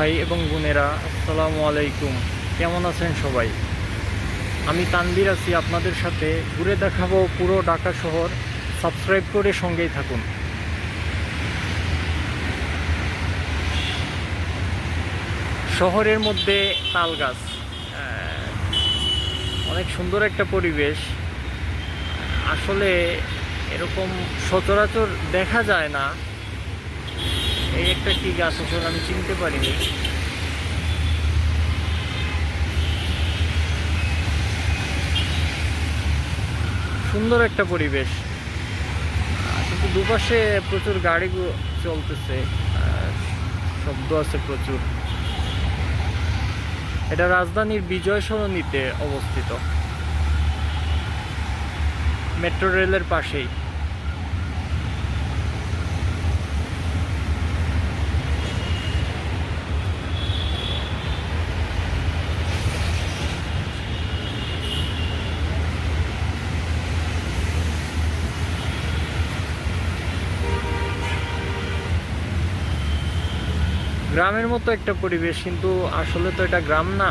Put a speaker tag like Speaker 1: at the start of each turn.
Speaker 1: ভাই এবং বোনেরা, আসসালামু আলাইকুম। কেমন আছেন সবাই? আমি তানবির আছি আপনাদের সাথে। ঘুরে দেখাবো পুরো ঢাকা শহর। সাবস্ক্রাইব করে সঙ্গেই থাকুন। শহরের মধ্যে তাল গাছ। অনেক সুন্দর একটা পরিবেশ। আসলে এরকম সচরাচর দেখা যায় না। এই একটা কি গাছ আসলে আমি চিনতে পারিনি। সুন্দর একটা পরিবেশ। কিন্তু দুপাশে প্রচুর গাড়ি চলতেছে শব্দ আছে প্রচুর। এটা রাজধানীর বিজয় সরণিতে অবস্থিত। মেট্রো রেলের পাশেই। গ্রামের মতো একটা পরিবেশ কিন্তু আসলে তো এটা গ্রাম না।